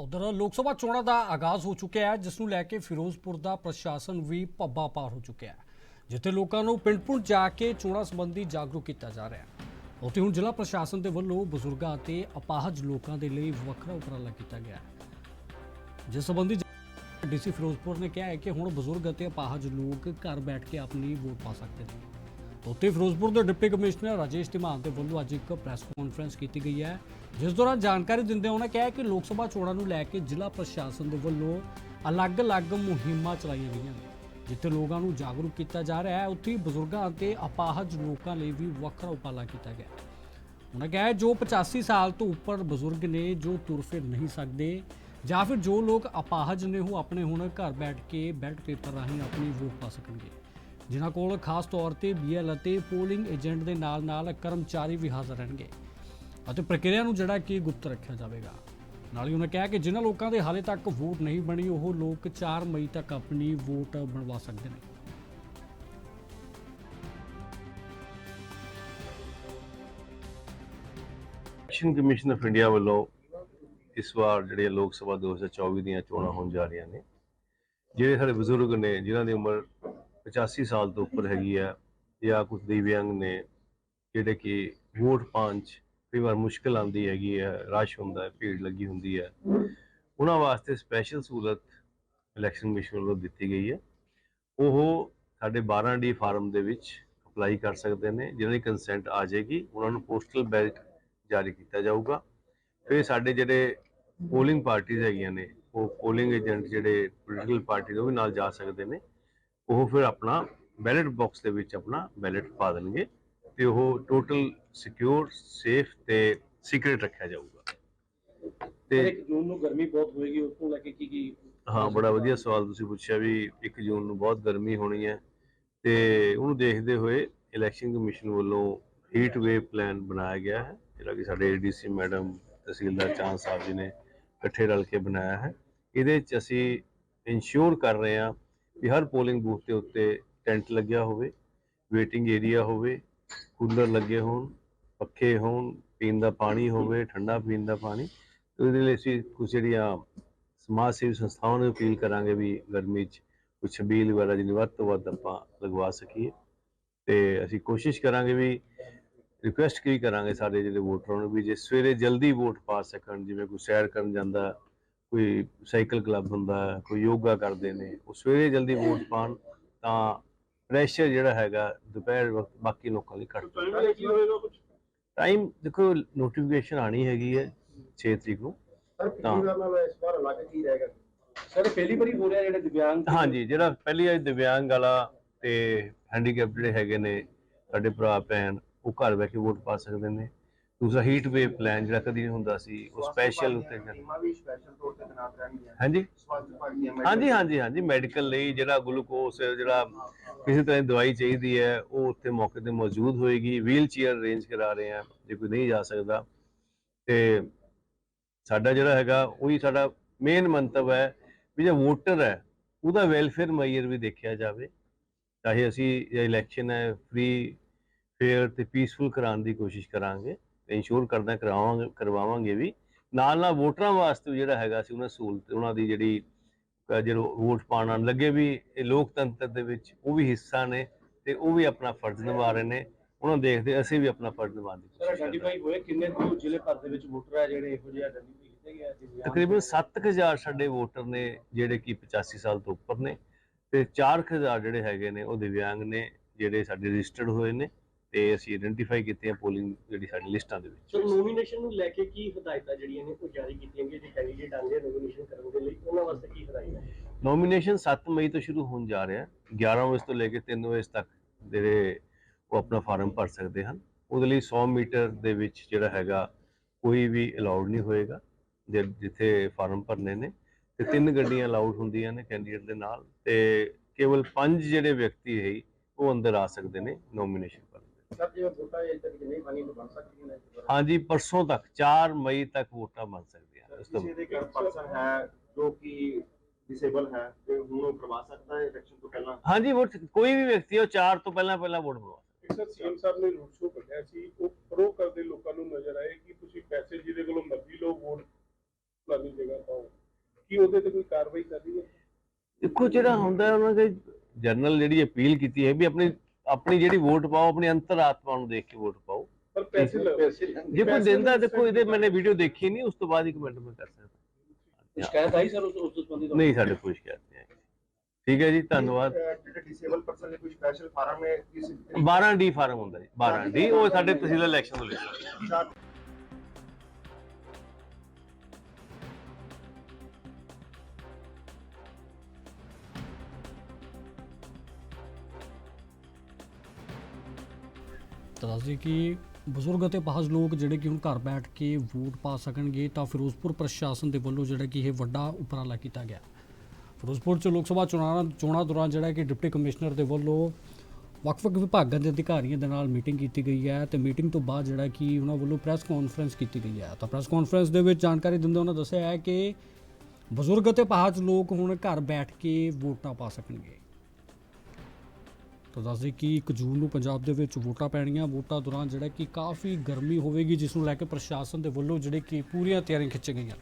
ਉਧਰ ਲੋਕ ਸਭਾ ਚੋਣਾਂ ਦਾ ਆਗਾਜ਼ ਹੋ ਚੁੱਕਿਆ ਹੈ, ਜਿਸ ਨੂੰ ਲੈ ਕੇ ਫਿਰੋਜ਼ਪੁਰ ਦਾ ਪ੍ਰਸ਼ਾਸਨ ਵੀ ਪੱਬਾ ਪਾਰ ਹੋ ਚੁੱਕਿਆ ਹੈ, ਜਿੱਥੇ ਲੋਕਾਂ ਨੂੰ ਪਿੰਡ-ਪਿੰਡ ਜਾ ਕੇ ਚੋਣਾਂ ਸੰਬੰਧੀ ਜਾਗਰੂਕ ਕੀਤਾ ਜਾ ਰਿਹਾ ਹੈ। ਉੱਥੇ ਹੁਣ ਜ਼ਿਲ੍ਹਾ ਪ੍ਰਸ਼ਾਸਨ ਦੇ ਵੱਲੋਂ ਬਜ਼ੁਰਗਾਂ ਅਤੇ ਅਪਾਹਜ ਲੋਕਾਂ ਦੇ ਲਈ ਵੱਖਰਾ ਉਪਰਾਲਾ ਕੀਤਾ ਗਿਆ ਹੈ। ਜਿਸ ਸੰਬੰਧੀ ਡੀਸੀ ਫਿਰੋਜ਼ਪੁਰ ਨੇ ਕਿਹਾ ਹੈ ਕਿ ਹੁਣ ਬਜ਼ੁਰਗ ਅਤੇ ਅਪਾਹਜ ਲੋਕ ਘਰ ਬੈਠ ਕੇ ਆਪਣੀ ਵੋਟ ਪਾ ਸਕਦੇ ਨੇ। ਉੱਥੇ ਫਿਰੋਜ਼ਪੁਰ ਦੇ ਡਿਪਟੀ ਕਮਿਸ਼ਨਰ ਰਾਜੇਸ਼ ਧੀਮਾਨ ਦੇ ਵੱਲੋਂ ਅੱਜ ਇੱਕ ਪ੍ਰੈਸ ਕਾਨਫਰੰਸ ਕੀਤੀ ਗਈ ਹੈ, ਜਿਸ ਦੌਰਾਨ ਜਾਣਕਾਰੀ ਦਿੰਦੇ ਉਹਨਾਂ ਕਿਹਾ ਕਿ ਲੋਕ ਸਭਾ ਚੋਣਾਂ ਨੂੰ ਲੈ ਕੇ ਜ਼ਿਲ੍ਹਾ ਪ੍ਰਸ਼ਾਸਨ ਦੇ ਵੱਲੋਂ ਅਲੱਗ-ਅਲੱਗ ਮੁਹਿੰਮਾਂ ਚਲਾਈਆਂ ਗਈਆਂ ਨੇ, ਜਿੱਥੇ ਲੋਕਾਂ ਨੂੰ ਜਾਗਰੂਕ ਕੀਤਾ ਜਾ ਰਿਹਾ ਹੈ। ਉੱਥੇ ਹੀ ਬਜ਼ੁਰਗਾਂ ਅਤੇ ਅਪਾਹਜ ਲੋਕਾਂ ਲਈ ਵੀ ਵੱਖਰਾ ਉਪਾਲਾ ਕੀਤਾ ਗਿਆ। ਉਹਨਾਂ ਕਿਹਾ, ਜੋ 85 ਸਾਲ ਤੋਂ ਉੱਪਰ ਬਜ਼ੁਰਗ ਨੇ, ਜੋ ਤੁਰ ਫਿਰ ਨਹੀਂ ਸਕਦੇ, ਜਾਂ ਫਿਰ ਜੋ ਲੋਕ ਅਪਾਹਜ ਨੇ, ਉਹ ਆਪਣੇ ਹੁਣ ਘਰ ਬੈਠ ਕੇ ਬੈਲਟ ਪੇਪਰ ਰਾਹੀਂ ਆਪਣੀ ਵੋਟ ਪਾ ਸਕਣਗੇ। ਜਿਨ੍ਹਾਂ ਕੋਲ ਖਾਸ ਤੌਰ ਤੇ ਬੀਐਲ ਅਤੇ ਪੋਲਿੰਗ ਏਜੰਟ ਦੇ ਨਾਲ-ਨਾਲ ਕਰਮਚਾਰੀ ਵੀ ਹਾਜ਼ਰ ਰਹਿਣਗੇ ਅਤੇ ਪ੍ਰਕਿਰਿਆ ਨੂੰ ਜਿਹੜਾ ਕਿ ਗੁਪਤ ਰੱਖਿਆ ਜਾਵੇਗਾ। ਨਾਲ ਹੀ ਉਹਨਾਂ ਕਿਹਾ ਕਿ ਜਿਨ੍ਹਾਂ ਲੋਕਾਂ ਦੇ ਹਾਲੇ ਤੱਕ ਵੋਟ ਨਹੀਂ ਬਣੀ, ਉਹ ਲੋਕ 4 ਮਈ ਤੱਕ ਆਪਣੀ ਵੋਟ ਬਣਵਾ ਸਕਦੇ ਨੇ। ਇਲੈਕਸ਼ਨ ਕਮਿਸ਼ਨ ਆਫ ਇੰਡੀਆ ਵੱਲੋਂ ਇਸ ਵਾਰ ਜਿਹੜੇ ਲੋਕ ਸਭਾ 2024 ਦੀਆਂ ਚੋਣਾਂ ਹੋਣ ਜਾ ਰਹੀਆਂ ਨੇ, ਜਿਹੜੇ ਸਾਡੇ ਬਜ਼ੁਰਗ ਨੇ, ਜਿਨ੍ਹਾਂ ਦੀ ਉਮਰ 85 ਸਾਲ ਤੋਂ ਉੱਪਰ ਹੈਗੀ ਆ ਜਾਂ ਕੁਝ ਦਿਵਿਆਂਗ ਨੇ, ਜਿਹੜੇ ਕਿ ਵੋਟ ਪਾਉਣ 'ਚ ਕਈ ਵਾਰ ਮੁਸ਼ਕਲ ਆਉਂਦੀ ਹੈਗੀ ਹੈ ਰਸ਼ ਹੁੰਦਾ ਹੈ, ਭੀੜ ਲੱਗੀ ਹੁੰਦੀ ਹੈ। ਉਹਨਾਂ ਵਾਸਤੇ ਸਪੈਸ਼ਲ ਸਹੂਲਤ ਇਲੈਕਸ਼ਨ ਕਮਿਸ਼ਨ ਵੱਲੋਂ ਦਿੱਤੀ ਗਈ ਹੈ। ਉਹ ਸਾਡੇ 12 ਡੀ ਫਾਰਮ ਦੇ ਵਿੱਚ ਅਪਲਾਈ ਕਰ ਸਕਦੇ ਨੇ ਜਿਹਨਾਂ ਦੀ ਕੰਸੈਂਟ ਆ ਜਾਏਗੀ, ਉਹਨਾਂ ਨੂੰ ਪੋਸਟਲ ਬੈਲਟ ਜਾਰੀ ਕੀਤਾ ਜਾਊਗਾ। ਫਿਰ ਸਾਡੇ ਜਿਹੜੇ ਪੋਲਿੰਗ ਪਾਰਟੀਆਂ ਹੈਗੀਆਂ ਨੇ, ਉਹ ਪੋਲਿੰਗ ਏਜੰਟ ਜਿਹੜੇ ਪੋਲੀਟੀਕਲ ਪਾਰਟੀ ਦੇ ਉਹ ਵੀ ਨਾਲ ਜਾ ਸਕਦੇ ਨੇ। ਉਹ ਫਿਰ ਆਪਣਾ ਬੈਲਟ ਬਾਕਸ ਦੇ ਵਿੱਚ ਆਪਣਾ ਬੈਲਟ ਪਾ ਦੇਣਗੇ ਤੇ ਉਹ ਟੋਟਲ ਸਿਕਿਉਰ ਸੇਫ ਤੇ ਸੀਕ੍ਰੀਟ ਰੱਖਿਆ ਜਾਊਗਾ। ਤੇ ਇੱਕ ਜੂਨ ਨੂੰ ਗਰਮੀ ਬਹੁਤ ਹੋਏਗੀ ਉਸ ਨੂੰ ਲੈ ਕੇ ਕੀ ਕੀ ਹਾਂ ਬੜਾ ਵਧੀਆ ਸਵਾਲ ਤੁਸੀਂ ਪੁੱਛਿਆ ਵੀ 1 ਜੂਨ ਨੂੰ ਬਹੁਤ ਗਰਮੀ ਹੋਣੀ ਹੈ ਤੇ ਉਹਨੂੰ ਦੇਖਦੇ ਹੋਏ ਇਲੈਕਸ਼ਨ ਕਮਿਸ਼ਨ ਵੱਲੋਂ ਹੀਟ ਵੇਵ ਪਲਾਨ ਬਣਾਇਆ ਗਿਆ ਹੈ ਜਿਹੜਾ ਕਿ ਸਾਡੇ ਏਡੀਸੀ ਮੈਡਮ ਤਹਿਸੀਲਦਾਰ ਚਾਂਦ ਸਾਹਿਬ ਜੀ ਨੇ ਇਕੱਠੇ ਰਲ ਕੇ ਬਣਾਇਆ ਹੈ। ਇਹਦੇ ਵਿੱਚ ਅਸੀਂ ਇਨਸ਼ੋਰ ਕਰ ਰਹੇ ਹਾਂ ਕਿ ਹਰ ਪੋਲਿੰਗ ਬੂਥ ਦੇ ਉੱਤੇ ਟੈਂਟ ਲੱਗਿਆ ਹੋਵੇ ਵੇਟਿੰਗ ਏਰੀਆ ਹੋਵੇ ਕੂਲਰ ਲੱਗੇ ਹੋਣ, ਪੱਖੇ ਹੋਣ, ਪੀਣ ਦਾ ਪਾਣੀ ਹੋਵੇ, ਠੰਡਾ ਪੀਣ ਦਾ ਪਾਣੀ, ਤੇ ਉਹਦੇ ਲਈ ਅਸੀਂ ਕੁਝ ਜਿਹੜੀਆਂ ਸਮਾਜ ਸੇਵੀ ਸੰਸਥਾਵਾਂ ਨੂੰ ਅਪੀਲ ਕਰਾਂਗੇ ਵੀ ਗਰਮੀ 'ਚ ਕੁਝ ਛਬੀਲ ਵਗੈਰਾ ਜਿਹਨੂੰ ਵੱਧ ਤੋਂ ਵੱਧ ਆਪਾਂ ਲਗਵਾ ਸਕੀਏ। ਤੇ ਅਸੀਂ ਕੋਸ਼ਿਸ਼ ਕਰਾਂਗੇ ਵੀ ਰਿਕੁਐਸਟ ਕੀ ਕਰਾਂਗੇ ਸਾਡੇ ਜਿਹੜੇ ਵੋਟਰਾਂ ਨੂੰ ਵੀ ਜੇ ਸਵੇਰੇ ਜਲਦੀ ਵੋਟ ਪਾ ਸਕਣ, ਜਿਵੇਂ ਕੋਈ ਸੈਰ ਕਰਨ ਜਾਂਦਾ ਕੋਈ ਸਾਈਕਲ ਕਲੱਬ ਹੁੰਦਾ ਕੋਈ ਯੋਗਾ ਕਰਦੇ ਨੇ ਉਹ ਸਵੇਰੇ ਜਲਦੀ ਵੋਟ ਪਾਣ ਤਾਂ ਪ੍ਰੈਸ਼ਰ ਜਿਹੜਾ ਹੈਗਾ ਦੁਪਹਿਰ ਵਕਤ ਬਾਕੀ ਲੋਕਾਂ ਲਈ ਘੱਟ ਟਾਈਮ ਦੇਖੋ ਨੋਟੀਫਿਕੇਸ਼ਨ ਆਣੀ ਹੈਗੀ ਹੈ 6 ਤਰੀਕ ਨੂੰ ਸਰ ਤਾਂ- ਪਿਛਲੀ ਵਾਰ ਨਾਲ ਇਸ ਵਾਰ ਅਲੱਗ ਕੀ ਰਹੇਗਾ ਸਰ ਪਹਿਲੀ ਵਾਰੀ ਹੋ ਰਿਹਾ ਜਿਹੜੇ ਦਿਵਿਆਂਗ ਹਾਂਜੀ ਜਿਹੜਾ ਪਹਿਲੀ ਅੱਜ ਦਿਵਿਆਂਗ ਵਾਲਾ ਤੇ ਹੈਂਡੀਕੈਪ ਜਿਹੜੇ ਹੈਗੇ ਨੇ ਸਾਡੇ ਭਰਾ ਭੈਣ ਉਹ ਘਰ ਬੈ ਕੇ ਵੋਟ ਪਾ ਸਕਦੇ ਨੇ। ਦੂਸਰਾ ਹੀਟ ਵੇਵ ਪਲਾਨ ਜਿਹੜਾ ਕਦੀ ਨਹੀਂ ਹੁੰਦਾ ਸੀ ਉਹ ਸਪੈਸ਼ਲ ਉੱਤੇ ਟੀਮਾਂ ਵੀ ਸਪੈਸ਼ਲ ਤੌਰ ਤੇ ਤਨਾਤ ਰਹਿਣਗੀਆਂ। ਹਾਂਜੀ। ਸਵਾਸਥ ਵਿਭਾਗ ਦੀਆਂ ਹਾਂਜੀ ਹਾਂਜੀ ਹਾਂਜੀ ਮੈਡੀਕਲ ਲਈ ਜਿਹੜਾ ਗਲੂਕੋਸ ਜਿਹੜਾ ਕਿਸੇ ਤਰ੍ਹਾਂ ਦੀ ਦਵਾਈ ਚਾਹੀਦੀ ਹੈ ਉਹ ਉੱਥੇ ਮੌਕੇ ਤੇ ਮੌਜੂਦ ਹੋਏਗੀ। ਵੀਲ ਚੇਅਰ ਅਰੇਂਜ ਕਰਾ ਰਹੇ ਆ ਜੇ ਕੋਈ ਨਹੀਂ ਜਾ ਸਕਦਾ। ਤੇ ਸਾਡਾ ਜਿਹੜਾ ਹੈਗਾ ਉਹੀ ਸਾਡਾ ਮੇਨ ਮੰਤਵ ਹੈ ਵੀ ਜੇ ਵੋਟਰ ਹੈ ਉਹਦਾ ਵੈਲਫੇਅਰ ਮੈਇਰ ਵੀ ਦੇਖਿਆ ਜਾਵੇ। ਚਾਹੇ ਅਸੀਂ ਇਲੈਕਸ਼ਨ ਹੈ ਫ੍ਰੀ ਫੇਅਰ ਤੇ ਪੀਸਫੁਲ ਕਰਾਉਣ ਦੀ ਕੋਸ਼ਿਸ਼ ਕਰਾਂਗੇ। ਇਨਸ਼ੋਰ ਕਰਦਾ ਕਰਾਵਾਂਗੇ ਕਰਵਾਵਾਂਗੇ ਵੀ। ਨਾਲ ਨਾਲ ਵੋਟਰਾਂ ਵਾਸਤੇ ਜਿਹੜਾ ਹੈਗਾ ਸੀ ਉਹਨਾਂ ਸਹੂਲਤ ਉਹਨਾਂ ਦੀ ਜਿਹੜੀ ਜਦੋਂ ਵੋਟ ਪਾਉਣ ਲੱਗੇ ਵੀ ਇਹ ਲੋਕਤੰਤਰ ਦੇ ਵਿੱਚ ਉਹ ਵੀ ਹਿੱਸਾ ਨੇ ਤੇ ਉਹ ਵੀ ਆਪਣਾ ਫਰਜ਼ ਨਿਭਾ ਰਹੇ ਨੇ। ਉਹਨਾਂ ਦੇਖਦੇ ਅਸੀਂ ਵੀ ਆਪਣਾ ਫਰਜ਼ ਨਿਭਾਉਣ ਦੀ ਸਰ ਕੋਸ਼ਿਸ਼ ਕਰ ਰਹੇ ਹਾਂ। ਆਈਡੈਂਟੀਫਾਈ ਹੋਏ ਕਿੰਨੇ ਕੁ ਜ਼ਿਲ੍ਹੇ ਭਰ ਦੇ ਵਿੱਚ ਵੋਟਰ ਹੈ ਜਿਹੜੇ ਇਹੋ ਜਿਹੇ ਆਈਡੈਂਟੀਫਾਈ ਕੀਤੇ ਗਏ ਆ ਤਕਰੀਬਨ 7000 ਸਾਡੇ ਵੋਟਰ ਨੇ ਜਿਹੜੇ ਕਿ 85 ਸਾਲ ਤੋਂ ਉੱਪਰ ਨੇ ਤੇ 4000 ਜਿਹੜੇ ਹੈਗੇ ਨੇ ਉਹ ਦਿਵਿਆਂਗ ਨੇ ਜਿਹੜੇ ਸਾਡੇ ਰਜਿਸਟਰਡ ਹੋਏ ਨੇ। ਤੇ ਅਸੀਂ ਆਇਡੈਂਟੀਫਾਈ ਕੀਤੇ ਆ ਪੋਲਿੰਗ ਜਿਹੜੀ ਸਾਡੀ ਲਿਸਟਾਂ ਦੇ ਵਿੱਚ। ਸਰ ਨੋਮੀਨੇਸ਼ਨ ਨੂੰ ਲੈ ਕੇ ਕੀ ਹਦਾਇਤਾਂ ਜਿਹੜੀਆਂ ਨੇ ਉਹ ਜਾਰੀ ਕੀਤੀਆਂ ਗਈਆਂ? ਜੇ ਕੈਂਡੀਡੇਟ ਆਉਂਦੇ ਨੋਮੀਨੇਸ਼ਨ ਕਰਨ ਦੇ ਲਈ ਉਹਨਾਂ ਵਾਸਤੇ ਕੀ ਹਦਾਇਤਾਂ ਨੋਮੀਨੇਸ਼ਨ 7 ਮਈ ਤੋਂ ਸ਼ੁਰੂ ਹੋਣ ਜਾ ਰਿਹਾ ਹੈ। 11 ਵਜੇ ਤੋਂ ਲੈ ਕੇ 3 ਵਜੇ ਤੱਕ ਜਿਹੜੇ ਉਹ ਆਪਣਾ ਫਾਰਮ ਭਰ ਸਕਦੇ ਹਨ। ਉਹਦੇ ਲਈ 100 ਮੀਟਰ ਦੇ ਵਿੱਚ ਜਿਹੜਾ ਹੈਗਾ ਕੋਈ ਵੀ ਅਲਾਉਡ ਨਹੀਂ ਹੋਏਗਾ ਜਿੱਥੇ ਫਾਰਮ ਭਰਨੇ ਨੇ। ਤੇ ਤਿੰਨ ਗੱਡੀਆਂ ਅਲਾਉਡ ਹੁੰਦੀਆਂ ਨੇ ਕੈਂਡੀਡੇਟ ਦੇ ਨਾਲ। ਤੇ ਕੇਵਲ ਪੰਜ ਜਿਹੜੇ ਵਿਅਕਤੀ ਹੈ ਉਹ ਅੰਦਰ ਆ ਸਕਦੇ ਨੇ ਨੋਮੀਨੇਸ਼ਨ ਸਰ ਜੇ ਵੋਟਾਂ ਇਹ ਤੱਕ ਨਹੀਂ ਬਣੀ ਤਾਂ ਬਣ ਸਕਦੀਆਂ ਨੇ ਹਾਂਜੀ ਪਰਸੋਂ ਤੱਕ 4 ਮਈ ਤੱਕ ਵੋਟਾਂ ਬਣ ਸਕਦੀਆਂ ਇਸ ਤੋਂ ਕਿਸੇ ਦੇ ਘਰ ਪਰਸਨ ਹੈ ਜੋ ਕਿ ਡਿਸੇਬਲ ਹੈ ਤੇ ਹੁਣ ਉਹ ਕਰਵਾ ਸਕਦਾ ਹੈ ਇਲੈਕਸ਼ਨ ਤੋਂ ਪਹਿਲਾਂ? ਹਾਂਜੀ ਵੋਟ ਕੋਈ ਵੀ ਵਿਅਕਤੀ ਉਹ 4 ਤੋਂ ਪਹਿਲਾਂ ਪਹਿਲਾਂ ਵੋਟ ਪਵਾ ਸਰ ਸੀਐਮ ਸਾਹਿਬ ਨੇ ਰੂਟ ਸ਼ੋ ਕੱਢਿਆ ਸੀ ਉਹ ਪ੍ਰੋ ਕਰਦੇ ਲੋਕਾਂ ਨੂੰ ਨਜ਼ਰ ਆਏ ਕਿ ਤੁਸੀਂ ਪੈਸੇ ਜਿਹਦੇ ਕੋਲੋਂ ਮਰਜ਼ੀ ਲਓ ਵੋਟ ਫਲਾਨੀ ਜਗ੍ਹਾ ਪਾਓ। ਕੀ ਉਹਦੇ ਤੇ ਕੋਈ ਕਾਰਵਾਈ ਕਰ ਰਹੀ ਹੈ? ਦੇਖੋ ਜਿਹੜਾ ਹੁੰਦਾ ਹੈ ਉਹਨਾਂ ਦੇ ਜਨਰਲ ਜਿਹੜੀ ਅਪੀਲ ਕੀਤੀ ਹੈ ਵੀ ਆਪਣੀ ਆਪਣੀ ਜਿਹੜੀ ਵੋਟ ਪਾਓ ਆਪਣੀ ਅੰਤਰਾਤਮਾ ਨੂੰ ਦੇਖ ਕੇ ਵੋਟ ਪਾਓ। ਪਰ ਪੈਸੇ ਲ- ਜੇ ਕੋਈ ਦਿੰਦਾ ਦੇਖੋ ਇਹਦੇ ਮੈंने ਵੀਡੀਓ ਦੇਖੀ ਨਹੀਂ ਉਸ ਤੋਂ ਬਾਅਦ ਹੀ ਕਮੈਂਟ ਮੈਂ ਕਰ ਸਕਦਾ। ਸ਼ਿਕਾਇਤ ਆਈ ਸਰ ਉਸ ਉਸ ਸੰਬੰਧੀ ਨਹੀਂ ਸਾਡੇ ਕੋਈ ਸ਼ਿਕਾਇਤ ਨਹੀਂ ਆਈ। ਠੀਕ ਹੈ ਜੀ ਧੰਨਵਾਦ। ਜਿਹੜੇ ਡਿਸੇਬਲ ਪਰਸਨ ਲਈ ਕੋਈ ਸਪੈਸ਼ਲ ਫਾਰਮ ਹੈ ਕਿਸ 12 ਡੀ ਫਾਰਮ ਹੁੰਦਾ ਜੀ 12 ਡੀ ਉਹ ਸਾਡੇ ਤਹਿਸੀਲ ਇਲੈਕਸ਼ਨ ਤੋਂ ਲਿਖਿਆ ਚਾਰ ਤਾਂ ਕਿ ਬਜ਼ੁਰਗ ਅਤੇ ਬਾਹਜ ਲੋਕ ਜਿਹੜੇ ਕਿ ਹੁਣ ਘਰ ਬੈਠ ਕੇ ਵੋਟ ਪਾ ਸਕਣਗੇ ਤਾਂ ਫਿਰੋਜ਼ਪੁਰ ਪ੍ਰਸ਼ਾਸਨ ਦੇ ਵੱਲੋਂ ਜਿਹੜਾ ਕਿ ਇਹ ਵੱਡਾ ਉਪਰਾਲਾ ਕੀਤਾ ਗਿਆ। ਫਿਰੋਜ਼ਪੁਰ ਚ ਲੋਕ ਸਭਾ ਚੋਣਾਂ ਚੋਣਾਂ ਦੌਰਾਨ ਜਿਹੜਾ ਕਿ ਡਿਪਟੀ ਕਮਿਸ਼ਨਰ ਦੇ ਵੱਲੋਂ ਵੱਖ-ਵੱਖ ਵਿਭਾਗਾਂ ਦੇ ਅਧਿਕਾਰੀਆਂ ਦੇ ਨਾਲ ਮੀਟਿੰਗ ਕੀਤੀ ਗਈ ਹੈ ਤੇ ਮੀਟਿੰਗ ਤੋਂ ਬਾਅਦ ਜਿਹੜਾ ਕਿ ਉਹਨਾਂ ਵੱਲੋਂ ਪ੍ਰੈਸ ਕਾਨਫਰੰਸ ਕੀਤੀ ਗਈ ਹੈ। ਤਾਂ ਪ੍ਰੈਸ ਕਾਨਫਰੰਸ ਦੇ ਵਿੱਚ ਜਾਣਕਾਰੀ ਦਿੰਦੇ ਉਹਨਾਂ ਦੱਸਿਆ ਹੈ ਕਿ ਬਜ਼ੁਰਗ ਅਤੇ ਬਾਹਜ ਲੋਕ ਹੁਣ ਘਰ ਬੈਠ ਕੇ ਵੋਟਾਂ ਪਾ ਸਕਣਗੇ। ਤਾਂ ਦੱਸਦੇ ਕਿ 1 ਜੂਨ ਨੂੰ ਪੰਜਾਬ ਦੇ ਵਿੱਚ ਵੋਟਾਂ ਪੈਣੀਆਂ, ਵੋਟਾਂ ਦੌਰਾਨ ਜਿਹੜਾ ਕਿ ਕਾਫੀ ਗਰਮੀ ਹੋਵੇਗੀ, ਜਿਸ ਨੂੰ ਲੈ ਕੇ ਪ੍ਰਸ਼ਾਸਨ ਦੇ ਵੱਲੋਂ ਜਿਹੜੇ ਕਿ ਪੂਰੀਆਂ ਤਿਆਰੀਆਂ ਖਿੱਚੀਆਂ ਗਈਆਂ।